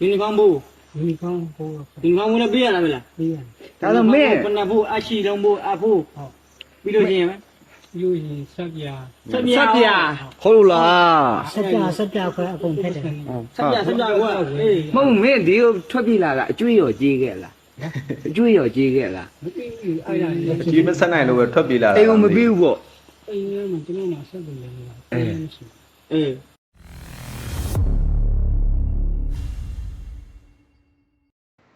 ယူနီဖောင်းဖို့ဒီကောင်းဟိုယူနီဖောင်းဝင်ပေးရလားမလားပြီးရဒါဆိုမင်းဘယ်နှဖို့အရှိလုံးဖို့အဖို့ဟုတ်ပြီးလို့ရှိရင်ယူရင်ဆက်ပြဆက်ပြဆက်ပြဟုတ်လို့လားဆက်ပြဆက်ပြခွဲအကုန်ဖက်တယ်ဆက်ပြဆက်ပြကွာအေးမဟုတ်မင်းဒီကိုထွက်ပြေးလာတာအကျွေးရောကြီးခဲ့လားအကျွေးရောကြီးခဲ့လားမပြီးဘူးအဲ့ဒါကြီးမဆက်နိုင်လို့ပဲထွက်ပြေးလာတာအိမ်ကမပြီးဘူးပေါ့အိမ်ထဲမှာကျွန်တော်မှဆက်ပြီးနေတာအေး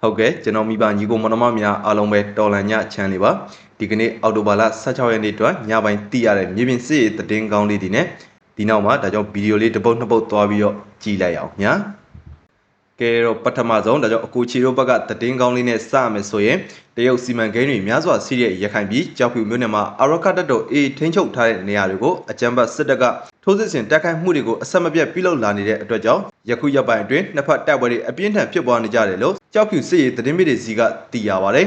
ဟုတ်ကဲ့ကျွန်တော်မိဘညီကိုမနမများအားလုံးပဲတော်လန်ညချမ်းလေးပါဒီကနေ့အောက်တိုဘာလ16ရက်နေ့အတွက်ညပိုင်းသိရတဲ့မြေပြင်စစ်ရေးသတင်းကောင်းလေးဒီနဲ့ဒီနောက်မှာဒါကြောင့်ဗီဒီယိုလေးတစ်ပုတ်နှစ်ပုတ်သွားပြီးတော့ကြည့်လိုက်အောင်ညာ ကဲတော့ပထမဆုံးဒါကြောင့်အကူချီတို့ဘက်ကသတင်းကောင်းလေးနဲ့စရမယ်ဆိုရင်တရုတ်စီမံကိန်းတွေများစွာစီးတဲ့ရခိုင်ပြည်ကြောက်ဖြူမြို့နယ်မှာအာရခတ်တပ်တော်အေးထိန်းချုပ်ထားတဲ့နေရာတွေကိုအကြမ်းဖက်စစ်တပ်ကထိုးစစ်ဆင်တိုက်ခိုက်မှုတွေကိုအဆက်မပြတ်ပြုလုပ်လာနေတဲ့အတွက်ကြောင့်ယခုရက်ပိုင်းအတွင်းနှစ်ဖက်တိုက်ပွဲတွေအပြင်းထန်ဖြစ်ပွားနေကြတယ်လို့ကြောက်ဖြူစစ်ရေးသတင်းမြစ်တွေစီကသိရပါတ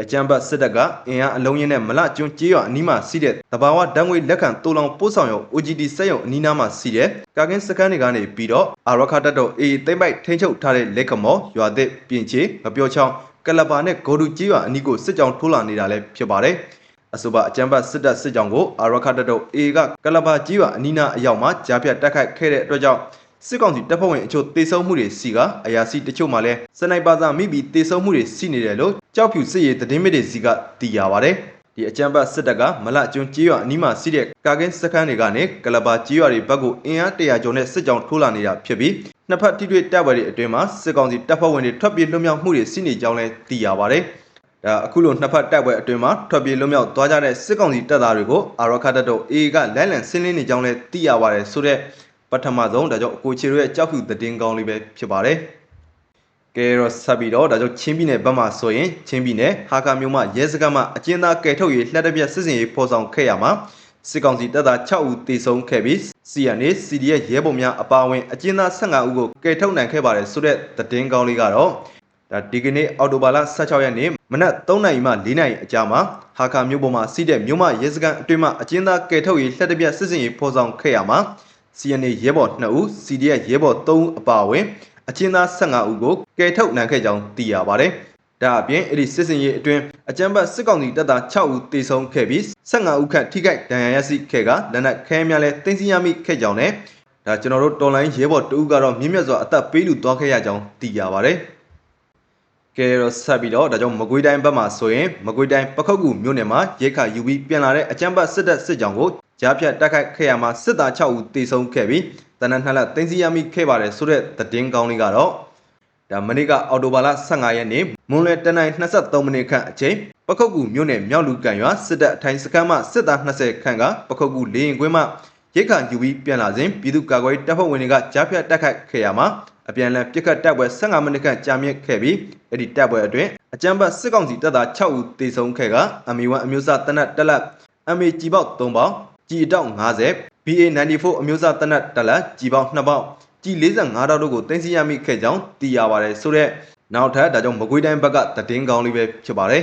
ယ်ဒီအကြမ်းဖက်စစ်တပ်ကအင်အားအလုံးရင်းနဲ့မလကျွန်းကျေးရွာအနီးမှာစီးတဲ့တဘာဝဓာတ်ငွေလက်ခံတိုးလောင်ပို့ဆောင်ရုံ OGD စက်ရုံအနီးနားမှာစီးတဲ့ကာကင်းစကန်တွေကနေပြီးတော့အာရခတ်တပ်တော်အေးသိမ့်ပိုက်ထိန်းချုပ်ထားတဲ့လက်ကမော်ရွာသစ်ပြင်ချေငပြောချောင်းကလပါနဲ့ဂိုဒူကျေးရွာအနီးကိုစစ်ကြောင်းထိုးလာနေတာလည်းဖြစ်ပါတယ်အဆိုပါအကြမ်းဖက်စစ်တပ်စစ်ကြောင်းကိုအာရခတ်တပ်တော်အေကကလပါကြီးရွာအနီးနားအရောက်မှာကြားဖြတ်တိုက်ခိုက်ခဲ့တဲ့အတွက်ကြောင့် စစ်ကောင်စီတပ်ဖွဲ့ဝင်အချို့တေဆုံးမှုတွေစီကအရာစီတချို့မှလည်းစနိုက်ပါစာမိပြီးတေဆုံးမှုတွေစီနေတယ်လို့ကြောက်ဖြူစစ်ရေးသတင်းမြစ်တွေစီကသိရပါတယ်ဒီအကြမ်းဖက်စစ်တပ်ကမလကျွန်းကြီးရွာအနီးမှာစီးတဲ့ကာကင်းစခန်းတွေကနေကလပါကြီးရွာတွေဘက်ကိုအင်အားတရာကျော်နဲ့စစ်ကြောင်းထိုးလာနေတာဖြစ်ပြီးနှစ်ဖက်ထိတွေ့တပ်ပွဲတွေအတွင်းမှာစစ်ကောင်စီတပ်ဖွဲ့ဝင်တွေထွက်ပြေးလွတ်မြောက်မှုတွေစီနေကြောင်းလည်းသိရပါတယ်။ဒါအခုလိုနှစ်ဖက်တိုက်ပွဲအတွင်းမှာထွက်ပြေးလွတ်မြောက်သွားကြတဲ့စစ်ကောင်စီတပ်သားတွေကိုအာရခတ်တပ်တော် AA ကလမ်းလံဆင်းလင်းနေကြောင်းလည်းသိရပါတယ်ဆိုတော့ပ ထမဆုံးဒါကြောင့်အကိုချီတို့ရဲ့ကြောက်ဖြူသတင်းကောင်းလေးပဲဖြစ်ပါတယ်။ကဲတော့ဆက်ပြီးတော့ဒါကြောင့်ချင်းပြည်နယ်ဘက်မှာဆိုရင်ချင်းပြည်နယ်ဟာကာမြို့မှာရဲစခန်းမှာအကျဉ်းသားကယ်ထုတ်ရေးလှက်တစ်ပြက်စစ်စင်ရေးဖော်ဆောင်ခဲ့ရမှာစစ်ကောင်စီတပ်သား6ဦးတေဆုံးခဲ့ပြီး CNA CDF ရဲဘော်များအပါအဝင်အကျဉ်းသား15ဦးကိုကယ်ထုတ်နိုင်ခဲ့ပါတယ်ဆိုတဲ့သတင်းကောင်းလေးကတော့ဒါဒီကနေ့အော်တိုဘာလ16ရက်နေ့မနက်3နာရီမှ4နာရီအကြာမှာဟာကာမြို့ပေါ်မှာစီးတဲ့မြို့မရဲစခန်းအတွင်းမှာအကျဉ်းသားကယ်ထုတ်ရေးလှက်တစ်ပြက်စစ်စင်ရေးဖော်ဆောင်ခဲ့ရမှာ CNA ရဲဘော်2ဦး CDF ရဲဘော်3ဦးအပါအဝင်အကျဉ်းသား15ဦးကိုကယ်ထုတ်နိုင်ခဲ့ကြောင်းသိရပါတယ်။ဒါအပြင်အဲ့ဒီစစ်စင်ရေးအတွင်းအကြမ်းဖက်စစ်ကောင်စီတပ်သား6ဦးတေဆုံးခဲ့ပြီး15ဦးခန့်ထိခိုက်ဒဏ်ရာရရှိခဲ့ကလက်နက်ခဲများလည်းတင်စီရမိခဲ့ကြောင်းနဲ့ဒါကျွန်တော်တို့တော်လိုင်းရဲဘော်2ဦးကတော့မြင့်မြတ်စွာအသက်ပေးလူသွားခဲ့ရကြောင်းသိရပါတယ်။ကဲတော့ဆက်ပြီးတော့ဒါကြောင့်မကွေးတိုင်းဘက်မှာဆိုရင်မကွေးတိုင်းပခုတ်ကူမြို့နယ်မှာရဲခယူပြီးပြန်လာတဲ့အကြမ်းဖက်စစ်တပ်စစ်ကြောင်းကို ကြားဖြတ်တိုက်ခိုက်ခဲ့ရမှာစစ်သား6ဦးတေဆုံးခဲ့ပြီးတနက်နှစ်လက်တင်စီရမိခဲ့ပါတယ်ဆိုတဲ့သတင်းကောင်းလေးကတော့ဒါမနေ့ကအော်တိုဘာလ15ရက်နေ့မွန်းလွဲတနင်္လာ23မိနစ်ခန့်အချိန်ပခုတ်ကူမြို့နယ်မြောက်လူကန်ရွာစစ်တပ်အထိုင်စခန်းမှစစ်သား20ခန့်ကပခုတ်ကူလေရင်ကွင်းမှရိတ်ခါယူပြီးပြန်လာစဉ်ပြည်သူ့ကာကွယ်တပ်ဖွဲ့ဝင်တွေကကြားဖြတ်တိုက်ခိုက်ခဲ့ရမှာအပြန်အလှန်ပြစ်ခတ်တိုက်ပွဲ15မိနစ်ခန့်ကြာမြင့်ခဲ့ပြီးအဲ့ဒီတိုက်ပွဲအတွင်းအကြမ်းဖက်စစ်ကောင်စီတပ်သား6ဦးတေဆုံးခဲ့ကအမီ1အမျိုးသားတနက်တက်လက် MA ကြီးပေါက်3ပေါက် ကြီးအတောက်50 BA94 အမျိုးသားတနက်တက်လက်ကြီးပေါက်2ပေါက်ကြီး45တောက်တို့ကိုတင်စီရမိခဲ့ကြောင်းသိရပါတယ်ဆိုတော့နောက်ထပ်ဒါကြောင့်မကွေးတိုင်းဘက်ကသတင်းကောင်းလေးပဲဖြစ်ပါတယ်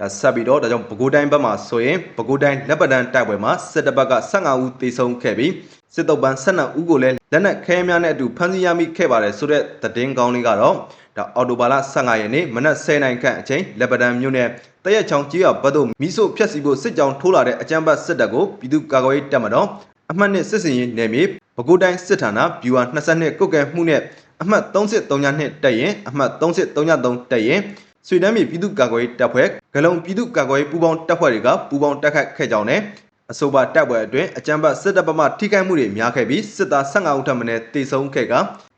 ဒါဆက်ပြီးတော့ဒါကြောင့်ပဲခူးတိုင်းဘက်မှာဆိုရင်ပဲခူးတိုင်းလက်ပတန်းတိုက်ပွဲမှာစစ်တပ်ဘက်က15ဦးတေဆုံးခဲ့ပြီးစစ်တုပ်ပန်း12ဦးကိုလည်းလက်နက်ခဲများနဲ့အတူဖမ်းဆီးရမိခဲ့ပါတယ်ဆိုတော့သတင်းကောင်းလေးကတော့ဒါအော်တိုဘာလ15ရက်နေ့မနက်10:00နာရီခန့်အချိန်လက်ပတန်းမြို့နယ် တရက်ချောင်းကြီးရဘတ်တို့မိဆိုဖြတ်စီဖို့စစ်ကြောင်းထိုးလာတဲ့အကြမ်းဖက်စစ်တပ်ကိုပြည်သူ့ကာကွယ်ရေးတပ်မတော်အမှတ်နှစ်စစ်စင်ရေးနယ်မြေပဲခူးတိုင်းစစ်ဌာနဗျူဟာ22ကုတ်ကဲမှုနဲ့အမှတ်3332တက်ရင်အမှတ်3333တက်ရင်ဆွေတန်းမြေပြည်သူ့ကာကွယ်ရေးတပ်ဖွဲ့ဂလုံပြည်သူ့ကာကွယ်ရေးပူးပေါင်းတပ်ဖွဲ့တွေကပူးပေါင်းတိုက်ခိုက်ခဲ့ကြောင်းနဲ့အဆိုပါတပ်ပွဲအတွင်းအကြမ်းဖက်စစ်တပ်ပမှထိခိုက်မှုတွေများခဲ့ပြီးစစ်သား15ဦးထပ်မံတေဆုံးခဲ့က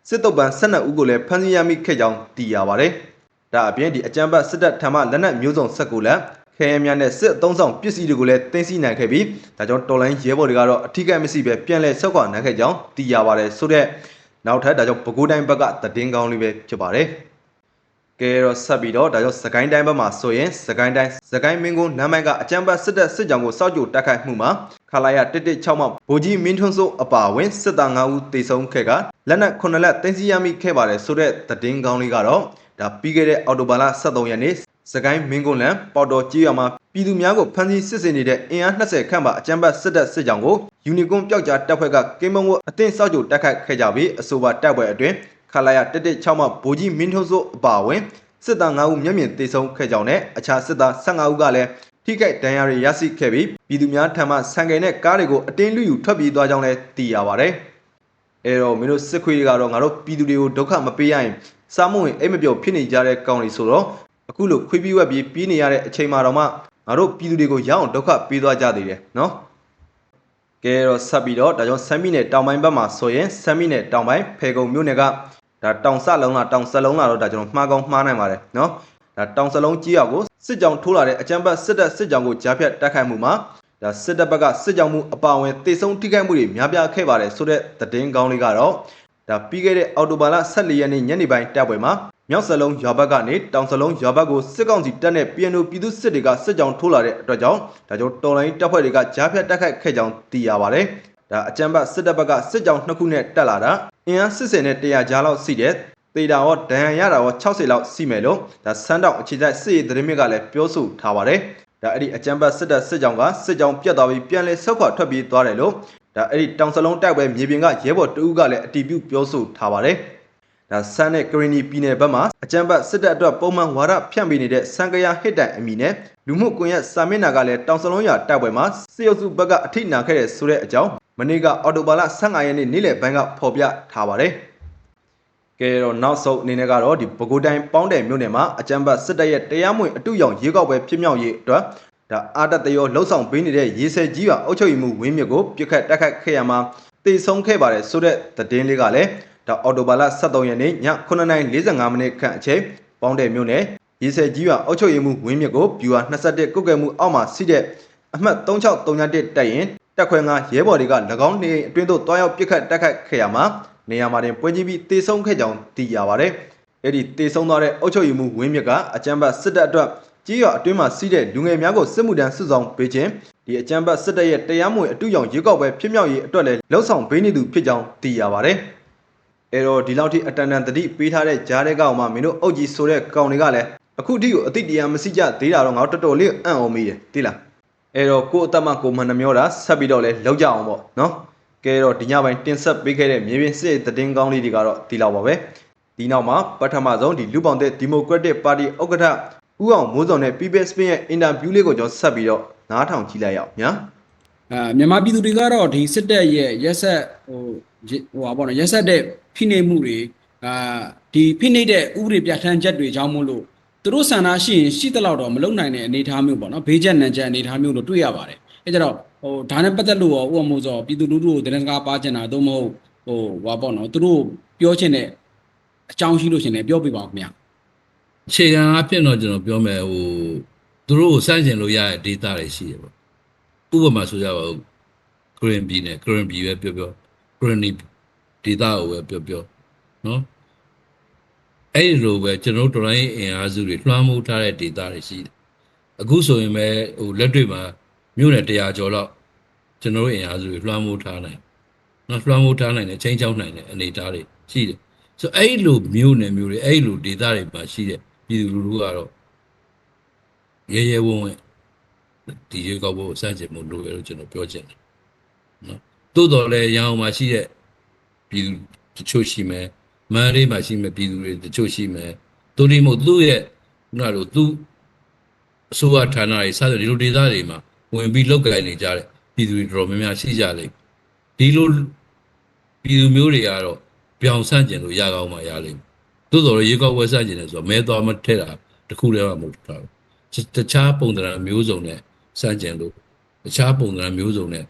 စစ်တုပ်ပန်း12ဦးကိုလည်းဖမ်းဆီးရမိခဲ့ကြောင်းသိရပါတယ်။ ဒါအပြင်ဒီအကြမ်းဖက်စစ်တပ်ထံမှလက်နက်မျိုးစုံဆက်ကူလက်ခဲယမ်းများနဲ့စစ်အုံဆောင်ပစ္စည်းတွေကိုလည်းတင်စီနိုင်ခဲ့ပြီးဒါကြောင့်တော်လိုင်းရဲဘော်တွေကတော့အထူးကမရှိပဲပြန်လည်ဆောက်ခွာနိုင်ခဲ့ကြောင်းသိရပါတယ်ဆိုတော့နောက်ထပ်ဒါကြောင့်ပဲခူးတိုင်းဘက်ကသတင်းကောင်းလေးပဲဖြစ်ပါတယ်။ကဲတော့ဆက်ပြီးတော့ဒါကြောင့်စကိုင်းတိုင်းဘက်မှာဆိုရင်စကိုင်းတိုင်းစကိုင်းမင်းကုန်းနမ်းမိုက်ကအကြမ်းဖက်စစ်တပ်စစ်ကြောင်ကိုစောက်ကြိုတက်ခိုက်မှုမှာခလာရ116မှာဗိုလ်ကြီးမင်းထွန်းစိုးအပါအဝင်စစ်သား9ဦးတေဆုံးခဲ့ကလက်နက်9လက်တင်စီရမိခဲ့ပါတယ်ဆိုတဲ့သတင်းကောင်းလေးကတော့ ဒါပြီးခဲ့တဲ့အော်တိုဘာလ23ရက်နေ့စကိုင်းမင်းကုန်းလန်ပေါ်တော်ကြီးရမှာပြည်သူများကိုဖမ်းဆီးစစ်ဆေးနေတဲ့အင်အား20ခန့်ပါအကြမ်းဖက်စစ်တပ်စစ်ကြောင်ကိုယူနီကွန်ပျောက်ကြားတပ်ဖွဲ့ကကင်းမုံဝတ်အသင့်စောက်ကြိုတက်ခိုက်ခဲ့ကြပြီးအဆိုပါတပ်ပွဲအတွင်းခလာရ116မှဗိုလ်ကြီးမင်းထွန်းစိုးအပါအဝင်စစ်သား9ဦးမျက်မြင်သေဆုံးခဲ့ကြောင်းနဲ့အခြားစစ်သား15ဦးကလည်းထိခိုက်ဒဏ်ရာတွေရရှိခဲ့ပြီးပြည်သူများထံမှဆန်ကယ်နဲ့ကားတွေကိုအတင်းလူယူထွက်ပြေးသွားကြောင်းလည်းသိရပါတယ်။အဲတော့မင်းတို့စစ်ခွေးတွေကတော့ငါတို့ပြည်သူတွေကိုဒုက္ခမပေးရရင် စားမဝင်အိမ်မပြောဖြစ်နေကြတဲ့ကောင်တွေဆိုတော့အခုလိုခွေးပြီးဝက်ပြီးပြေးနေရတဲ့အချိန်မှာတော့မှငါတို့ပြည်သူတွေကိုရအောင်ဒုက္ခပေးသွားကြသေးတယ်နော်။ကဲတော့ဆက်ပြီးတော့ဒါကြောင့်ဆမ်မီနယ်တောင်ပိုင်းဘက်မှာဆိုရင်ဆမ်မီနယ်တောင်ပိုင်းဖေကုံမြို့နယ်ကဒါတောင်ဆလုံးလားတောင်ဆလုံးလားတော့ဒါကျွန်တော်မှားကောင်းမှားနိုင်ပါတယ်နော်။ဒါတောင်စလုံးကြီးရောက်ကိုစစ်ကြောင်ထိုးလာတဲ့အကြမ်းဖက်စစ်တပ်စစ်ကြောင်ကိုကြားဖြတ်တိုက်ခိုက်မှုမှာဒါစစ်တပ်ဘက်ကစစ်ကြောင်မှုအပါအဝင်တေဆုံးထိခိုက်မှုတွေများပြားခဲ့ပါတယ်ဆိုတဲ့သတင်းကောင်းလေးကတော့ ဒါပြီးခဲ့တဲ့အော်တိုဘာလ14ရက်နေ့ညနေပိုင်းတပ်ပွဲမှာမြောက်စလုံးရွာဘက်ကနေတောင်စလုံးရွာဘက်ကိုစစ်ကောင်စီတပ်နဲ့ PNO ပြည်သူစစ်တွေကစစ်ကြောင်ထိုးလာတဲ့အတွက်ကြောင့်ဒါကြောင့်တော်လိုင်းတပ်ဖွဲ့တွေကကြားဖြတ်တိုက်ခိုက်ခဲ့ကြောင်းသိရပါတယ်ဒါအကြမ်းဖက်စစ်တပ်ဘက်ကစစ်ကြောင်နှစ်ခုနဲ့တက်လာတာအင်အား80နဲ့100ကြားလောက်ရှိတဲ့သေတာရောဒဏ်ရာရတာရော60လောက်ရှိမယ်လို့ဒါစမ်းတောင်အခြေစိုက်စစ်ရေးသတင်းမြစ်ကလည်းပြောဆိုထားပါတယ်။ဒါအဲ့ဒီအကြမ်းဖက်စစ်တပ်စစ်ကြောင်ကစစ်ကြောင်ပြတ်သွားပြီးပြန်လဲဆောက်ခွာထွက်ပြေးသွားတယ်လို့ ဒါအဲ့ဒီတောင်စလုံးတိုက်ပွဲမြေပြင်ကရဲဘော်တဦးကလည်းအတီးပြုပြောဆိုထားပါတယ်။ဒါဆန်းနဲ့ကရီနီပြည်နယ်ဘက်မှာအကြမ်းဖက်စစ်တပ်အတွက်ပုံမှန်ဝါဒဖြန့်ပေးနေတဲ့စံကရဟစ်တိုင်အမီနဲ့လူမှုကွန်ရက်စာမျက်နှာကလည်းတောင်စလုံးရွာတိုက်ပွဲမှာစစ်ရုပ်စုဘက်ကအထိနာခဲ့တဲ့ဆိုတဲ့အကြောင်းမနေ့ကအော်တိုဘာလ15ရက်နေ့နေ့လယ်ပိုင်းကဖော်ပြထားပါတယ်။ကဲတော့နောက်ဆုံးအနေနဲ့ကတော့ဒီပဲခူးတိုင်းပေါင်းတယ်မြို့နယ်မှာအကြံဘတ်စစ်တပ်ရဲ့တရားမဝင်အတူရောင်ရေကောက်ပွဲဖြစ်မြောက်ရေးအတွက် ဒါအာတတရောလှုပ်ဆောင်ပေးနေတဲ့ရေစဲကြီးပါအုပ်ချုပ်ရေးမှုဝင်းမြစ်ကိုပြစ်ခတ်တက်ခတ်ခဲ့ရမှာတည်ဆုံးခဲ့ပါတယ်ဆိုတဲ့သတင်းလေးကလည်းဒါအော်တိုဘာလ23ရက်နေ့ည9:45မိနစ်ခန့်အချိန်ပေါင်းတယ်မြို့နယ်ရေစဲကြီးပါအုပ်ချုပ်ရေးမှုဝင်းမြစ်ကိုဗျူဟာ21ကုတ်ကဲမှုအောက်မှာရှိတဲ့အမှတ်3631တက်ရင်တက်ခွဲငါရဲဘော်တွေက၎င်းနေအိမ်အတွင်းသို့တွားရောက်ပြစ်ခတ်တက်ခတ်ခဲ့ရမှာနေရာမှာတင်ပွဲကြီးပြီးတေဆုံးခဲ့ကြောင်းသိရပါတယ်။အဲ့ဒီတေဆုံးသွားတဲ့အုပ်ချုပ်ရေးမှုဝင်းမြစ်ကအကြမ်းဖက်စစ်တပ်အတွက် ကြီးရွာအတွင်းမှာစီးတဲ့လူငယ်များကိုစစ်မှုထမ်းစုဆောင်ပေးခြင်းဒီအကြမ်းဖက်စစ်တပ်ရဲ့တရားမဝင်အတူရောင်ရေကောက်ပွဲဖြစ်မြောက်ရေးအတွက်လည်းလှုံ့ဆော်ပေးနေသူဖြစ်ကြောင်းသိရပါတယ်။အဲတော့ဒီလောက်ထိအတန်တန်တတိပေးထားတဲ့ဂျားတဲ့ကောင်မှမင်းတို့အုပ်ကြီးဆိုတဲ့ကောင်တွေကလည်းအခုထိကိုအတိတ်တရားမရှိကြသေးတာတော့ငါတို့တော်တော်လေးအံ့ဩမိတယ်သိလားအဲတော့ကိုယ့်အသက်မှကိုယ်မှန်နှမျောတာဆက်ပြီးတော့လဲလောက်ကြအောင်ပေါ့နော်ကဲတော့ဒီညပိုင်းတင်ဆက်ပေးခဲ့တဲ့မြေပြင်စစ်သတင်းကောင်းလေးတွေကတော့ဒီလောက်ပါပဲဒီနောက်မှာပထမဆုံးဒီလူပောင်တဲ့ဒီမိုကရက်တစ်ပါတီဥက္ကဋ္ဌ ဦးအောင်မိုးစောနဲ့ People Spin ရဲ့အင်တာဗျူးလေးကိုကျွန်တော်ဆက်ပြီးတော့နားထောင်ကြည့်လိုက်ရအောင်ညာအာမြန်မာပြည်သူတွေကတော့ဒီစစ်တပ်ရဲ့ရက်ဆက်ဟိုဟိုဟာပေါ့နော်ရက်ဆက်တဲ့ဖိနှိပ်မှုတွေအာဒီဖိနှိပ်တဲ့ဥပဒေပြဋ္ဌာန်းချက်တွေကြောင့်မို့လို့သူတို့ဆန္ဒရှိရင်ရှိသလောက်တော့မလုံနိုင်တဲ့အနေအထားမျိုးပေါ့နော်ဘေးချက်နံချက်အနေအထားမျိုးလို့တွေ့ရပါတယ်အဲကြတော့ဟိုဒါနဲ့ပတ်သက်လို့ရောဥပမာဆိုပြည်သူလူထုကိုတရင်စကားပါချင်တာသို့မဟုတ်ဟိုဟာပေါ့နော်သူတို့ပြောချင်တဲ့အကြောင်းရှိလို့ရှင်လည်းပြောပြပါဦးခင်ဗျာအ ခြေခံအဖြစ်တော့ကျွန်တော်ပြောမယ်ဟိုသူတို့ကိုစန့်ကျင်လို့ရတဲ့ data တွေရှိတယ်ပေါ့ဥပမာဆိုကြပါဦး green ပြည်နယ် green ပြည်ပဲပြောပြော green data ကိုပဲပြောပြောနော်အဲ့ဒီလိုပဲကျွန်တော်တို့တော်လိုင်းအင်အားစုတွေလွှမ်းမိုးထားတဲ့ data တွေရှိတယ်အခုဆိုရင်ပဲဟိုလက်တွေ့မှာမြို့နယ်100ကျော်လောက်ကျွန်တော်တို့အင်အားစုတွေလွှမ်းမိုးထားနိုင်နော်လွှမ်းမိုးထားနိုင်တယ်ချင်းချောင်းနိုင်တယ်အနေအထားတွေရှိတယ်ဆိုအဲ့ဒီလိုမြို့နယ်မျိုးတွေအဲ့ဒီလို data တွေမှာရှိတဲ့ ပြည်သူလူထုကတော့ရဲရဲဝံ့ဝံ့ဒီရေကောက်ဖို့စန့်ကျင်မှုလိုရလို့ကျွန်တော်ပြောချင်တယ်နော်တိုးတော်လည်းရန်အောင်မှာရှိတဲ့ပြည်သူတချို့ရှိမယ်မန္တလေးမှာရှိမယ်ပြည်သူတွေတချို့ရှိမယ်သူဒီမို့သူ့ရဲ့ခုနလိုသူအစိုးရဌာနတွေစသဖြင့်ဒီလိုဒေသတွေမှာဝင်ပြီးလောက်ကင်နေကြတဲ့ပြည်သူတွေတော်တော်များများရှိကြလိမ့်မယ်ဒီလိုပြည်သူမျိုးတွေကတော့ပြောင်ဆန့်ကျင်လို့ရကောင်းမှရလိမ့်မယ် သို့တော်ရေကောက်ဝက်ဆကျင်တယ်ဆိုတော့မဲသွားမထက်တာတခုတည်းမှမဟုတ်တာတခြားပုံသဏ္ဍာန်မျိုးစုံနဲ့စကျင်လို့တခြားပုံသဏ္ဍာန်မျိုးစုံနဲ့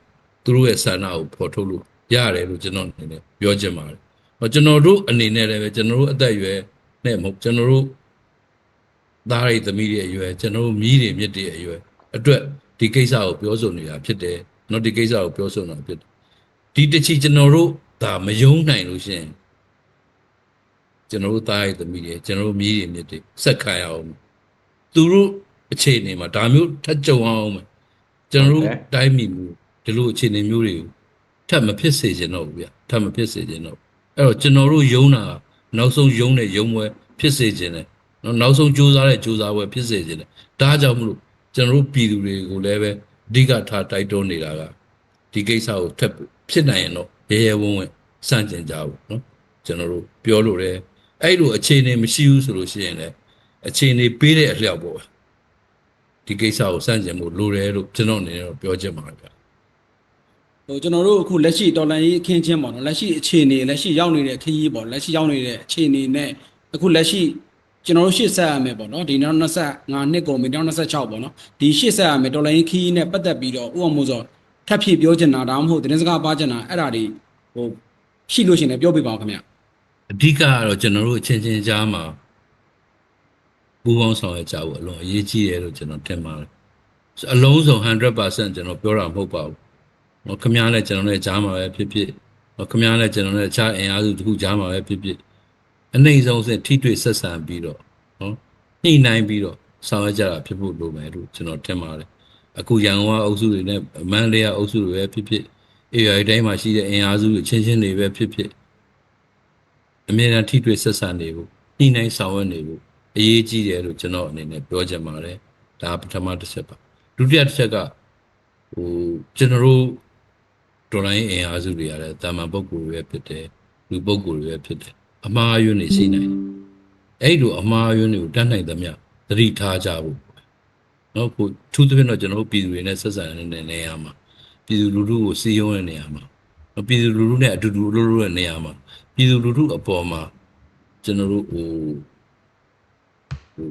သူတို့ရဲ့ဆန္ဒကိုဖော်ထုတ်လို့ရတယ်လို့ကျွန်တော်အနေနဲ့ပြောချင်ပါတယ်။ဟောကျွန်တော်တို့အနေနဲ့လည်းပဲကျွန်တော်တို့အသက်အရွယ်နဲ့မဟုတ်ကျွန်တော်တို့သားရိသမီးတွေအရွယ်ကျွန်တော်တို့မြည်တွေမြစ်တွေအရွယ်အတွက်ဒီကိစ္စကိုပြောဆိုနေတာဖြစ်တယ်။နော်ဒီကိစ္စကိုပြောဆိုတာဖြစ်တယ်။ဒီတစ်ချီကျွန်တော်တို့ဒါမယုံနိုင်လို့ရှိရင် ကျွန်တော်တို့သားရဲ့သမီးတွေကျွန်တော်တို့မြည်တွေမြစ်တွေဆက်ခံရအောင်သူတို့အခြေအနေမှာဒါမျိုးထပ်ကြုံအောင်မယ်ကျွန်တော်တို့တိုင်းပြည်မျိုးဒီလိုအခြေအနေမျိုးတွေကိုထပ်မဖြစ်စေချင်တော့ဘူးဗျထပ်မဖြစ်စေချင်တော့အဲ့တော့ကျွန်တော်တို့ယုံတာနောက်ဆုံးယုံတဲ့ယုံပွဲဖြစ်စေချင်တယ်နော်နောက်ဆုံးကြိုးစားတဲ့ကြိုးစားပွဲဖြစ်စေချင်တယ်ဒါကြောင့်မလို့ကျွန်တော်တို့ပြည်သူတွေကိုလည်းပဲအဓိကထားတိုက်တွန်းနေတာကဒီကိစ္စကိုထပ်ဖြစ်နိုင်ရင်တော့ရဲရဲဝံ့ဝံ့စန့်ကျင်ကြဘူးနော်ကျွန်တော်တို့ပြောလို့တယ် အဲ့လိုအခြေအနေမရှိဘူးဆိုလို့ရှိရင်လည်းအခြေအနေပေးတဲ့အလျောက်ပေါ့ဒီကိစ္စကိုစန့်ကျင်မှုလိုတယ်လို့ကျွန်တော်အနေနဲ့တော့ပြောချင်ပါတယ်ဗျဟိုကျွန်တော်တို့အခုလက်ရှိတော်လန်ရေးအခင်းချင်းပေါ့နော်လက်ရှိအခြေအနေလက်ရှိရောက်နေတဲ့ခရီးပေါ့လက်ရှိရောက်နေတဲ့အခြေအနေနဲ့အခုလက်ရှိကျွန်တော်တို့ရှေ့ဆက်ရမယ်ပေါ့နော်ဒီနောက်25နှစ်ကုန်ပြီနောက်26ပေါ့နော်ဒီရှေ့ဆက်ရမယ်တော်လန်ရေးခရီးနဲ့ပတ်သက်ပြီးတော့ဥအောင်မို့ဆိုထပ်ဖြည့်ပြောချင်တာဒါမှမဟုတ်တင်းစကားပါချင်တာအဲ့ဒါတွေဟိုရှိလို့ရှရင်လည်းပြောပြပါဦးခင်ဗျ အဓိကကတော့ကျွန်တော်တို့အချင်းချင်းကြားမှာပူးပေါင်းဆောင်ရွက်ကြဖို့အလွန်အရေးကြီးတယ်လို့ကျွန်တော်ထင်ပါတယ်အလုံးစုံ100%ကျွန်တော်ပြောတာမဟုတ်ပါဘူးဟောခမားလည်းကျွန်တော်လည်းကြားမှာပဲဖြစ်ဖြစ်ဟောခမားလည်းကျွန်တော်လည်းအခြားအင်အားစုတစ်ခုကြားမှာပဲဖြစ်ဖြစ်အနိုင်ဆုံးစထိတွေ့ဆက်ဆံပြီးတော့ဟောညှိနှိုင်းပြီးတော့ဆောင်ရွက်ကြတာဖြစ်ဖို့လိုမယ်လို့ကျွန်တော်ထင်ပါတယ်အခုရန်ကုန်ကအုပ်စုတွေနဲ့မန္တလေးကအုပ်စုတွေပဲဖြစ်ဖြစ် AI တိုင်းမှာရှိတဲ့အင်အားစုတွေချင်းချင်းတွေပဲဖြစ်ဖြစ် အမြဲတမ်းထိတွေ့ဆက်ဆံနေဖို့ညှိနှိုင်းဆောင်ရွက်နေဖို့အရေးကြီးတယ်လို့ကျွန်တော်အနေနဲ့ပြောချင်ပါတယ်ဒါပထမတစ်ချက်ပါဒုတိယတစ်ချက်ကဟိုကျွန်တော်တို့ဒေါ်လာရင်းအင်အားစုတွေရတယ်တာမန်ပုဂ္ဂိုလ်တွေပဲဖြစ်တယ်လူပုဂ္ဂိုလ်တွေပဲဖြစ်တယ်အမှားအယွင်းတွေရှိနိုင်တယ်အဲ့လိုအမှားအယွင်းတွေကိုတတ်နိုင်သမျှသတိထားကြဖို့နော်ကိုထူးသဖြင့်တော့ကျွန်တော်တို့ပြည်သူတွေနဲ့ဆက်ဆံနေတဲ့နေရာမှာပြည်သူလူထုကိုစီးရုံးတဲ့နေရာမှာ ပြည်သူလူထုနဲ့အတူတူအလုပ်လုပ်တဲ့နေရာမှာပြည်သူလူထုအပေါ်မှာကျွန်တော်တို့ဟိုဟို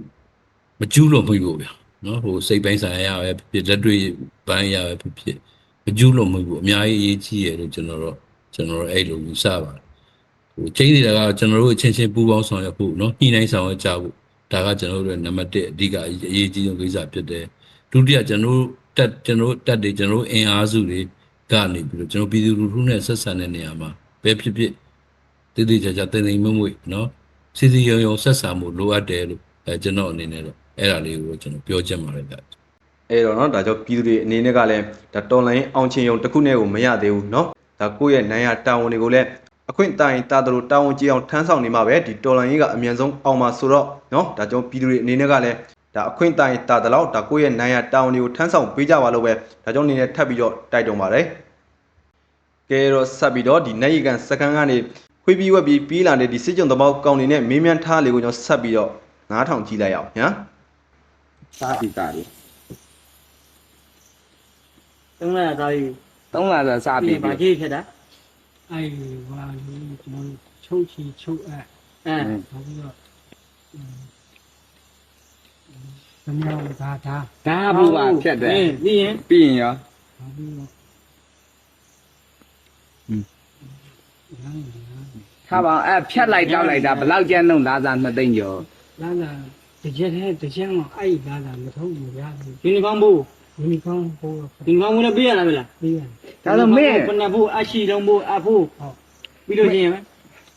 မကျူးလွန်မှုပေါ့ဗျာနော်ဟိုစိတ်ပိုင်းဆိုင်ရာပဲဖြစ်ဖြစ်လက်တွေ့ပိုင်းရာပဲဖြစ်ဖြစ်မကျူးလွန်မှုပေါ့အများကြီးအရေးကြီးတယ်လို့ကျွန်တော်တို့ကျွန်တော်တို့အဲ့လိုယူဆပါတယ်ဟိုချိန်နေတာကကျွန်တော်တို့အချင်းချင်းပူးပေါင်းဆောင်ရွက်ဖို့နော်ညှိနှိုင်းဆောင်ရွက်ကြဖို့ဒါကကျွန်တော်တို့ရဲ့နံပါတ်1အဓိကအရေးကြီးဆုံးကိစ္စဖြစ်တယ်ဒုတိယကျွန်တော်တို့တက်ကျွန်တော်တို့တက်တွေကျွန်တော်တို့အင်အားစုတွေ ကနေပြီးတော့ကျွန်တော်ပြည်သူလူထုနဲ့ဆက်ဆံတဲ့နေရာမှာပဲဖြစ်ဖြစ် တည်တည်ကြကြတင်တင်မွေ့မွေ့နော်စီစီရုံရုံဆက်ဆံမှုလိုအပ်တယ်လို့အဲကျွန်တော်အနေနဲ့တော့အဲ့ဒါလေးကိုကျွန်တော်ပြောချင်ပါတယ်ဗျ အဲ့တော့เนาะဒါကြောင့်ပြည်သူတွေအနေနဲ့ကလည်းဒါတော်လိုင်းအောင်ချင်းယုံတစ်ခုနဲ့ကိုမရသေးဘူးเนาะဒါကိုယ့်ရဲ့နိုင်ရတာဝန်တွေကိုလည်းအခွင့်အတိုင်းတာတို့တာဝန်ကြီးအောင်ထမ်းဆောင်နေမှာပဲဒီတော်လိုင်းကြီးကအမြန်ဆုံးအောင်မှာဆိုတော့เนาะဒါကြောင့်ပြည်သူတွေအနေနဲ့ကလည်း ဒါအခွင့်အတိုင်းတာတလောက်ဒါကိုယ့်ရဲ့နိုင်ရတာဝန်တွေကိုထမ်းဆောင်ပေးကြပါလို့ပဲဒါကြောင့်အနေနဲ့ထပ်ပြီးတော့တိုက်တွန်းပါတယ်ကဲတော့ဆက်ပြီးတော့ဒီနိုင်ရီကန်စကန်ကနေခွေးပြီးဝက်ပြီးပြီးလာတဲ့ဒီစစ်ကြုံသဘောက်ကောင်နေနဲ့မင်းမြန်းထားလေးကိုကျွန်တော်ဆက်ပြီးတော့နားထောင်ကြည့်လိုက်အောင်ညာစာပြီးသားပြီသုံးလာသားကြီးသုံးလာသာစာပြီးဘာပြီကြီးဖြစ်တာအဲ့ဒီဟာလေးကျွန်တော်ချုပ်ချီချုပ်အပ်အဲနောက်ပြီးတော့ အင်းသမီးတို့ဒါဒါဒါဘူးပါဖြတ်တယ်ပြီးရင်ပြီးရင်ရောနောက်ပြီးတော့ဟွန်းလမ်းလာထားပါအောင်အဲ့ဖြတ်လိုက်တောက်လိုက်တာဘယ်လောက်ကျန်းလုံးလာသာနှစ်သိန်းကျော်လမ်းလာတစ်ချက်တည်းတစ်ချက်မှအဲ့ဒီလမ်းလာမထုံးဘူးဗျာယူနီဖောင်းဖို့ယူနီဖောင်းပို့ယူနီဖောင်းဝင်ပေးရလားမလားပြီးရတယ်ဒါတော့မင်းဘယ်နှဖို့အရှိလုံးဖို့အဖို့ဟုတ်ပြီးလို့ရှိရင်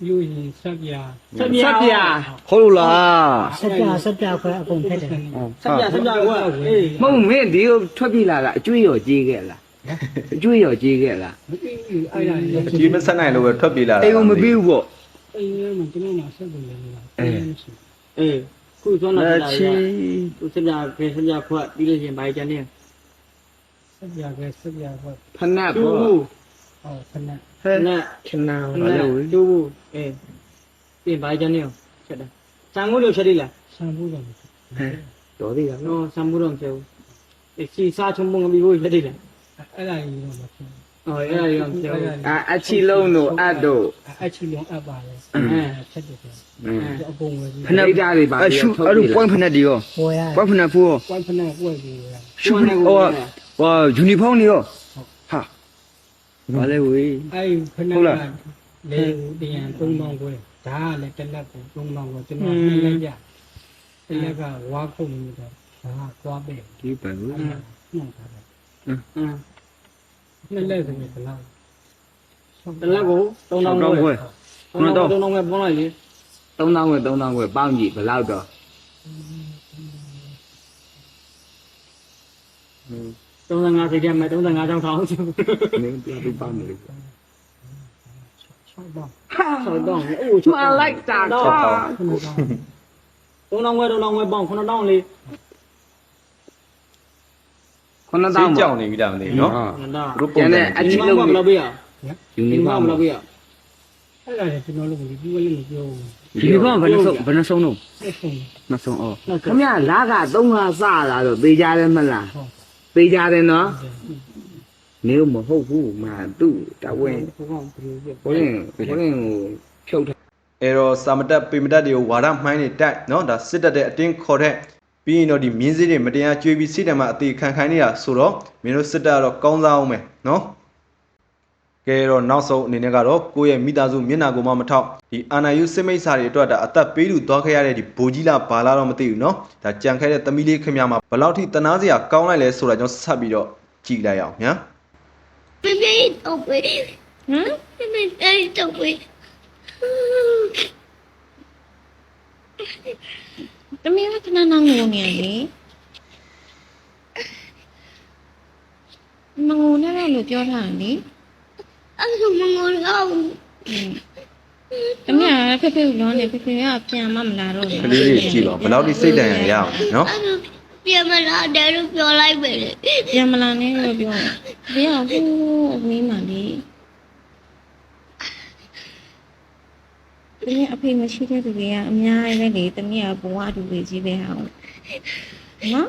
ယူရင်ဆက်ပြဆက်ပြဆက်ပြဟုတ်လားဆက်ပြဆက်ပြခွဲအကုန်ဖက်တယ်ဆက်ပြဆက်ပြကွာအေးမဟုတ်မင်းဒီကိုထွက်ပြေးလာတာအကျွေးရောကြီးခဲ့လားအကျွေးရောကြီးခဲ့လားမပြီးဘူးအဲ့ဒါဒီမဆက်နိုင်လို့ပဲထွက်ပြေးလာတာအိမ်ကမပြီးဘူးပေါ့အဲ့ဒီမှာကျွန်တော်မှဆက်တယ်လားအေးခုသွန်းလာတာသူဆက်ပြဖေဆက်ပြခွတ်ပြီးလို့ရှိရင်ဘာကြနေဆက်ပြခွဲဆက်ပြခွဲဖနက်ကျိုးပေါ့ ဘူးဟောခဏဟဲ့နဲ့ခဏခဘာဏလို့ကျိုးဘူးအေးပြင်ဘာကြနေချက်တာစံကိုလို့ချက်လိလားဆံဖို့တော့တော်သေးလားနော်စံမှုတော့ချက်ဘူးအေးစီစားချုံပုံပြီးဖို့ချက်လိလားအဲ့ဒါကြီးတော့မဖြစ်ဟောအဲ့ဒါရောချက်ဘူးအာအချီလုံးတို့အတ်တို့အဲ့ချီလုံးအပ်ပါလေအဲဆက်တယ်อืมအကုန်ဝယ်ပြီးဖနက်ဓာတ်တွေပါအရှုအဲ့လို point ဖက်နဲ့ဒီရောဝယ်ရ point ဖက်နဲ့ဖိုးရောပွိုင်းဖနက်ဝယ်ပြီးရရှုဟိုဟာ uniform နေရောဟာ ဘာလဲဝေးအဲ့ဖနက်ကလေတရား3000ဝယ်ဒါကလည်းတစ်လက်ကို3000ဝယ်ကျွန်တော်နှိမ့်လိုက်ကြတစ်လက်ကဝါခုံနေတော့ဒါကသွားပဲဒီပဲဘူးအဲ့ဒါနှုတ်ထားတယ်အင်းနှစ်လက်ဆိုရင်ဘယ်လောက်တလက်ကို3000ခွဲ3000ခွဲ3000ခွဲပေါင်းလိုက်လေ3000ဝယ်3000ဝယ်ပေါင်းကြည့်ဘယ်လောက်တော့ 35စိတ်ထဲမှာ35ချောင်းထောင်းချင်းနင်းပြပြပါမယ်6တောင်း6တောင်းအိုး6တောင်း I like that တော့3တောင်းဝဲ3တောင်းဝဲပေါင်း9တောင်းလေးခုနစေးတော့ကြောင်နေပြီလားမသိဘူးနော်9တောင်းသူတို့ပုံကျန်စံတဲ့အချိလုံးမလောက်ပြရယူနီဖောင်းမလောက်ပြရအဲ့ဒါလည်းကျွန်တော်လုပ်ပြီးပြီးဝဲလေးမပြောဘူးဒီကောင်ဘယ်နှဆုံးဘယ်နှဆုံးတော့နှစ်ဆုံးနှစ်ဆုံးအော်ခမရလာက3ခါစတာတော့သေချာတယ်မလားဟုတ် သေးကြတယ်နော်နေမဟုတ်ဘူးမာသူ့တဝင်းဘုကောင်ဘယ်လိုပြဘိုးရင်ဘိုးရင်ကိုဖြုတ်ထားအဲတော့စာမတက်ပေမတက်တွေကိုဝါဒမှိုင်းနေတိုက်နော်ဒါစစ်တပ်တဲ့အတင်းခေါ်တဲ့ပြီးရင်တော့ဒီမြင်းစည်းတွေမတရားကျွေးပြီးစိတ်တံမှာအသေးခံခိုင်းနေတာဆိုတော့မင်းတို့စစ်တပ်ကတော့ကောင်းစားအောင်မယ်နော် ကဲတော့နောက်ဆုံးအနေနဲ့ကတော့ကိုယ့်ရဲ့မိသားစုမျက်နှာကိုမှမထောက်ဒီအာနာယုစစ်မိတ်စာတွေအတွက်ဒါအသက်ပေးလူသွားခဲ့ရတဲ့ဒီဘိုကြီးလာဘာလာတော့မသိဘူးเนาะဒါကြံခဲ့တဲ့သမီးလေးခင်ဗျာမှာဘလောက်ထိတနာစရာကောင်းလိုက်လဲဆိုတာကျွန်တော်ဆက်ပြီးတော့ကြည့်လိုက်အောင်ညာပြင်းပြင်းတော့ပဲဟမ်ပြင်းပြင်းတော့ပဲသမီးကခဏနာငိုနေလေငိုနေတယ်လို့ပြောထားတယ်လေ အဲ့ဒါမငိုတော့ဘူးအမေကဖက်ဖက်ကိုလောနေဖက်ဖက်ကပြန်မမလာတော့ဘူးကလေးလေးကြည့်ပါဘယ်လောက်ထိစိတ်တန်ရရအောင်နော်အဲ့ဒါပြန်မလာတယ်လို့ပြောလိုက်ပဲလေပြန်မလာနဲ့လို့ပြောတယ်။ဒီကဟိုးအမေမှလေဒီအဖေမရှိတဲ့သူတွေကအများကြီးပဲလေတမီးကဘဝတူတွေကြီးပဲဟော။နော်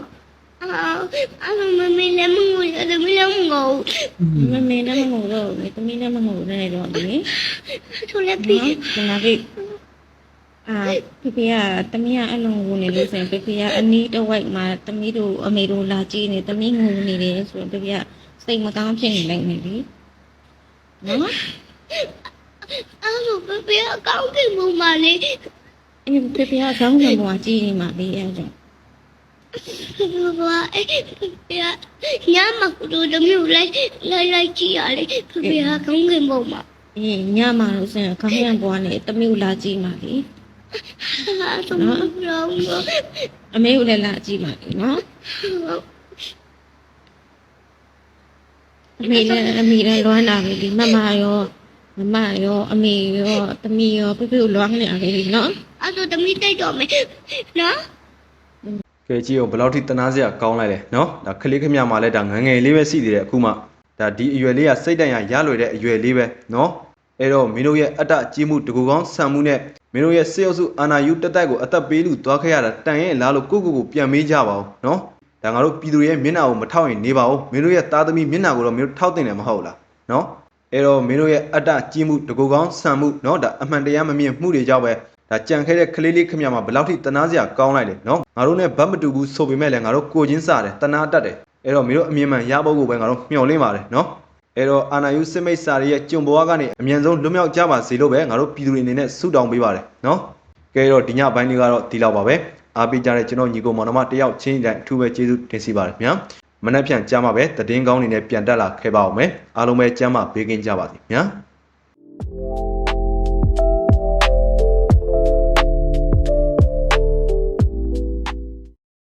Ano mami naman ngồi ở tụi mình đang ngủ. Mami đang ngủ rồi, tụi mình đang ngủ đây rồi đấy. Thôi là tí. Đừng làm gì. အာဖေဖေကတမီးကအဲ့လိုငိုနေလို့ဆိုရင်ဖေဖေကအနီးတစ်ဝိုက်မှာတမီးတို့အမေတို့လာကြည့်နေတမီးငိုနေတယ်ဆိုရင်ဖေဖေကစိတ်မကောင်းဖြစ်နေလိုက်နေပြီနော်အဲ့လိုဖေဖေကကောင်းကင်ဘုံမှာလေအဲ့ဖေဖေကကောင်းကင်ဘုံမှာကြည့်နေမှာလေအဲ့ကြောင့် ဘာဘာညမကူတို့မျိုးလိုက်လိုက်လိုက်ကြည့်ရလေဖဖေဟာကောင်းကင်ဘုံမှာအေးညမလို့ဆိုရင်ခေါင်းရံဘွားနဲ့တမျိုးလာကြည့်မှာလေဟာသမီးရောအမေကိုလည်းလာကြည့်မှာလေနော်အမေလည်းအမေလည်းလွမ်းတာပဲဒီမမရောမမရောအမေရောတမီးရောပြပြလွမ်းနေရလေနော်အဲ့တော့တမီးတိုက်တော့မယ်နော် ကဲကြည့်အောင်ဘယ်လောက်ထိတနာစရာကောင်းလိုက်လဲနော်ဒါခလေးခမရမှာလဲဒါငယ်ငယ်လေးပဲရှိသေးတယ်အခုမှဒါဒီအရွယ်လေးကစိတ်တန်ရရလွယ်တဲ့အရွယ်လေးပဲနော်အဲ့တော့မင်းတို့ရဲ့အတ္တကြီးမှုတကူကောင်းဆံမှုနဲ့မင်းတို့ရဲ့စေအုပ်စုအာနာယူတက်တက်ကိုအသက်ပေးလူသွားခဲ့ရတာတန်ရဲ့လားလို့ကိုကိုကိုပြန်မေးကြပါဦးနော်ဒါငါတို့ပြည်သူရဲ့မျက်နှာကိုမထောက်ရင်နေပါဦးမင်းတို့ရဲ့သားသမီးမျက်နှာကိုတော့မင်းတို့ထောက်တင်တယ်မဟုတ်လားနော်အဲ့တော့မင်းတို့ရဲ့အတ္တကြီးမှုတကူကောင်းဆံမှုနော်ဒါအမှန်တရားမမြင်မှုတွေကြောင့်ပဲ ဒါကြံခဲ့တဲ့ကလေးလေးခမရမှာဘယ်လောက်ထိတနာစရာကောင်းလိုက်လဲနော်ငါတို့နဲ့ဗတ်မတူဘူးဆိုပေမဲ့လည်းငါတို့ကိုချင်းစားတယ်တနာတတ်တယ်အဲ့တော့မင်းတို့အမြင်မှန်ရဖို့ကိုပဲငါတို့မျှော်လင့်ပါတယ်နော်အဲ့တော့အာနာယုစစ်မိတ်စာရဲ့ကြုံဘဝကနေအမြန်ဆုံးလွတ်မြောက်ကြပါစေလို့ပဲငါတို့ပြည်သူတွေအနေနဲ့ဆုတောင်းပေးပါတယ်နော်ကဲတော့ဒီညပိုင်းလေးကတော့ဒီလောက်ပါပဲအားပေးကြတဲ့ကျွန်တော်ညီကိုမောင်နှမတယောက်ချင်းတိုင်းအထူးပဲကျေးဇူးတင်စီပါတယ်ခင်ဗျာမနေ့ပြန်ကြားမှာပဲတည်င်းကောင်းနေနဲ့ပြန်တက်လာခဲ့ပါအောင်မယ်အားလုံးပဲကျမ်းမာဘေးကင်းကြပါစေခင်ဗျာ